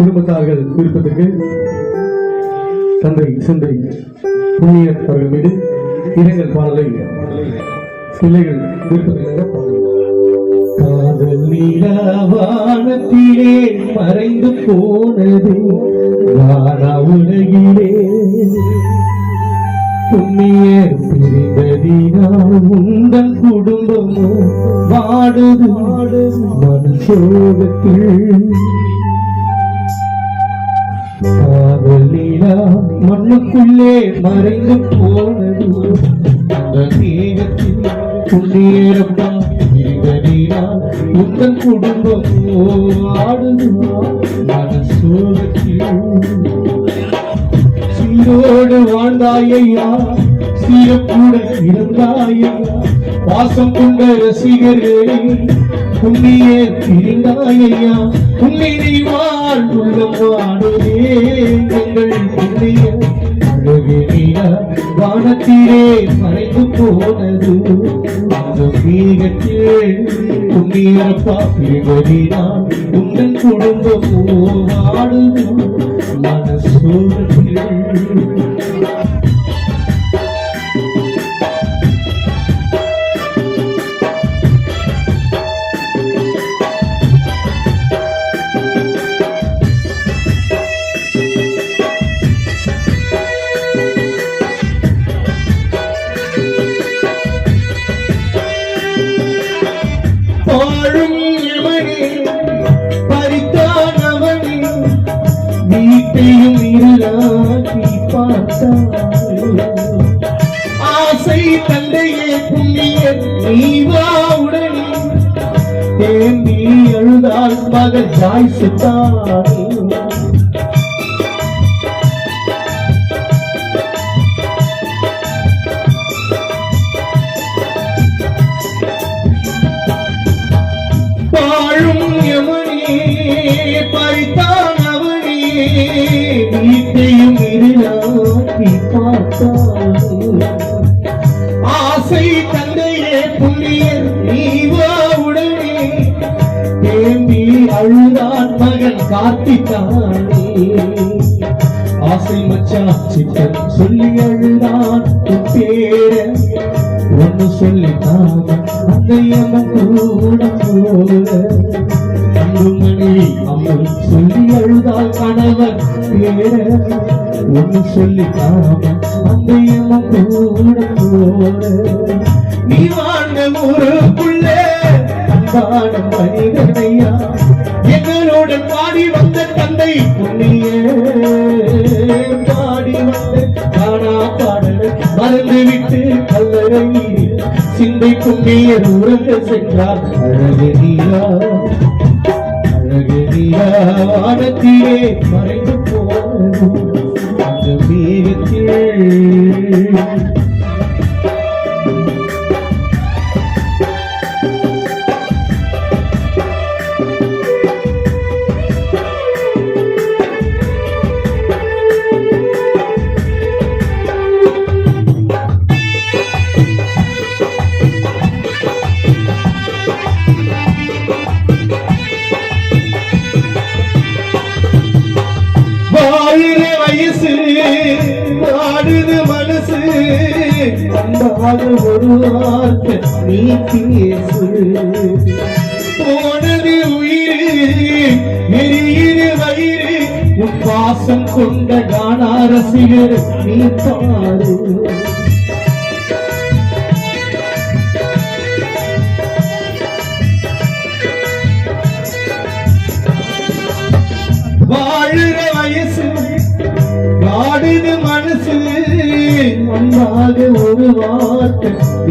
குடும்பத்தார்கள் விருப்பத்துக்கு தந்தை சிந்தை புண்ணியர் அவர்கள் மீது இரங்கல் பாடலை பிள்ளைகள் விருப்பத்திற்கு காதல் நீலவானத்திலே மறைந்து போனது வானா உலகிலே. புண்ணியர் பிரிந்ததினால் உந்தன் குடும்பமோ வாடுது. மனசோகத்தில் காதல் நீலா மண்ணுக்குள்ளே மறைந்து போனது அந்த மேகத்தில் புண்ணியரப்பா பிரிந்ததினால் உந்தன் குடும்பமோ வாடுது சீரோடு வாழ்ந்தாயா சீரக்கூட இருந்தாயா பாசம் கொண்ட ரசிகர்களே புண்ணிய பிரிந்தாயா உண்மை வாழ்வுள்ளம் வாடுதே எங்கள் புண்ணிய அழகினியா வானத்திலே மறைந்து போனது. அந்த மேகத்திலே புண்ணியப்பா பிரிவதினா உங்கள் குடும்பம் வாடுது மனசோகத்தில் புண்ணிய நீவா உடனே தேம்பி எழுதால் மகள் ஜாய் சுத்தானே வாழும் எவனே பறித்தான் அவனே வீட்டையும் இருளாக்கி பார்த்தான் மகன் ஆசை மச்சான் சித்தன் சொல்லி அழுதான் பேர. ஒன்னு சொல்லி நாம அந்த கூட போல. அன்புமணி அம்மன் சொல்லி அழுதால் கணவன் பேர. ஒன்னு சொல்லி நாம அந்த கூட போல. நீ வாழ்ந்த ஊருக்குள்ளே அன்பான மனிதனையா எங்களோட பாடி வந்த தந்தை பாடி வந்த காணா பாடல மறந்து விட்டு கல்லறையில் சிந்தை புண்ணிய உறங்க சென்றார். அழகு நீரா வானத்திலே மறைந்து போனது அந்த மேகத்தில் அவள் ஒரு வார்த்தை நீ பேசு. போனது உயிர் எரியிரு வயிறு உன் பாசம் கொண்ட கானா ரசிகர் நீ பாரு வாழுற வயசு வாடுது மனசு ஒன்றாக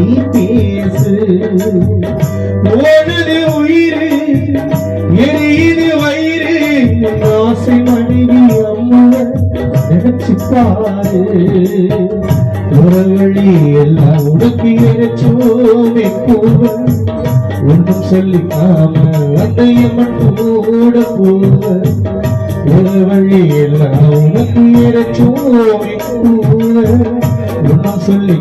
நீ பேசு ஓடுது உயிர் எரியுது வயிறு. ஆசை மனைவி அம்மா நினைச்சு பாரு ஒரு எல்லாம் உடுக்கி இறைச்சோமே போவ ஒன்றும் சொல்லிக்காம அத்தையம்மன் கூட. போவ ஒரு வழி எல்லாம் உனக்கு இறைச்சோமே போவ எல்லாம் சொல்லி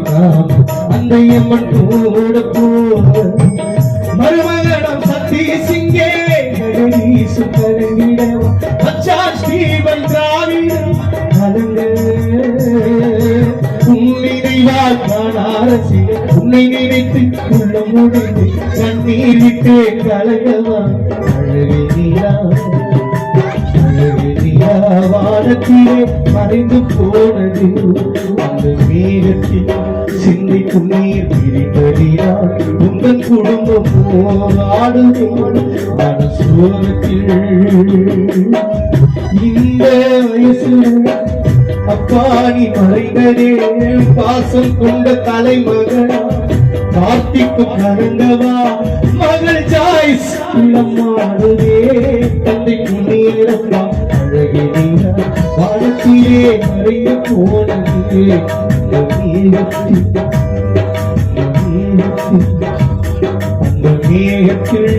அந்த எம்மன் கூட போக மருமகனம் சத்தி சிங்கே ஸ்ரீவன் திராவிடம் உன்னை நினைத்து உள்ள முடிந்து கண்ணீர் விட்டு கலகமா அழகிலா வானத்திலே மறைந்து போனது. அந்த மேகத்தில் சிந்தை நீர் பிரித்ததியா உங்கள் குடும்பம் போராடுது மனசோகத்தில் இந்த வயசுல அப்பா நீ மறைந்ததே. பாசம் கொண்ட தலைமகனா கார்த்திக்கும் கலந்தவா மகள் ஜாய்ஸ். இளமாடுதே தந்தை புண்ணியப்பா அழகே நீரா வானத்திலே மறைந்து போனது இந்த மேகத்தில் அந்த மேகத்தில்